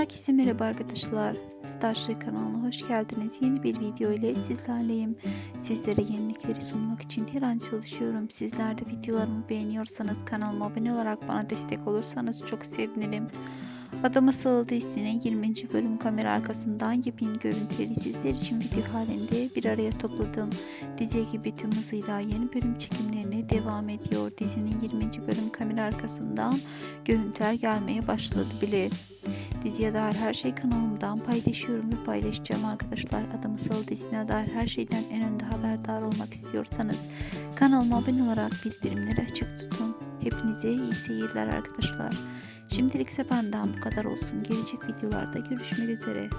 Herkese merhaba arkadaşlar. Starship kanalına hoş geldiniz. Yeni bir video ile sizlerleyim. Sizlere yenilikleri sunmak için her an çalışıyorum. Sizler de videolarımı beğeniyorsanız kanalıma abone olarak bana destek olursanız çok sevinirim. Adım Asıl dizisinin 20. bölüm kamera arkasından yepyeni görüntüleri sizler için video halinde bir araya topladım. Dizi gibi tüm hızıyla yeni bölüm çekimlerine devam ediyor. Dizinin 20. bölüm kamera arkasından görüntüler gelmeye başladı bile. Diziye dair her şey kanalımdan paylaşıyorum ve paylaşacağım arkadaşlar. Adım Asıl dizisine dair her şeyden en önde haberdar olmak istiyorsanız kanalıma abone olarak bildirimleri açık tutun. Hepinize iyi seyirler arkadaşlar. Şimdilik ise benden bu kadar olsun. Gelecek videolarda görüşmek üzere.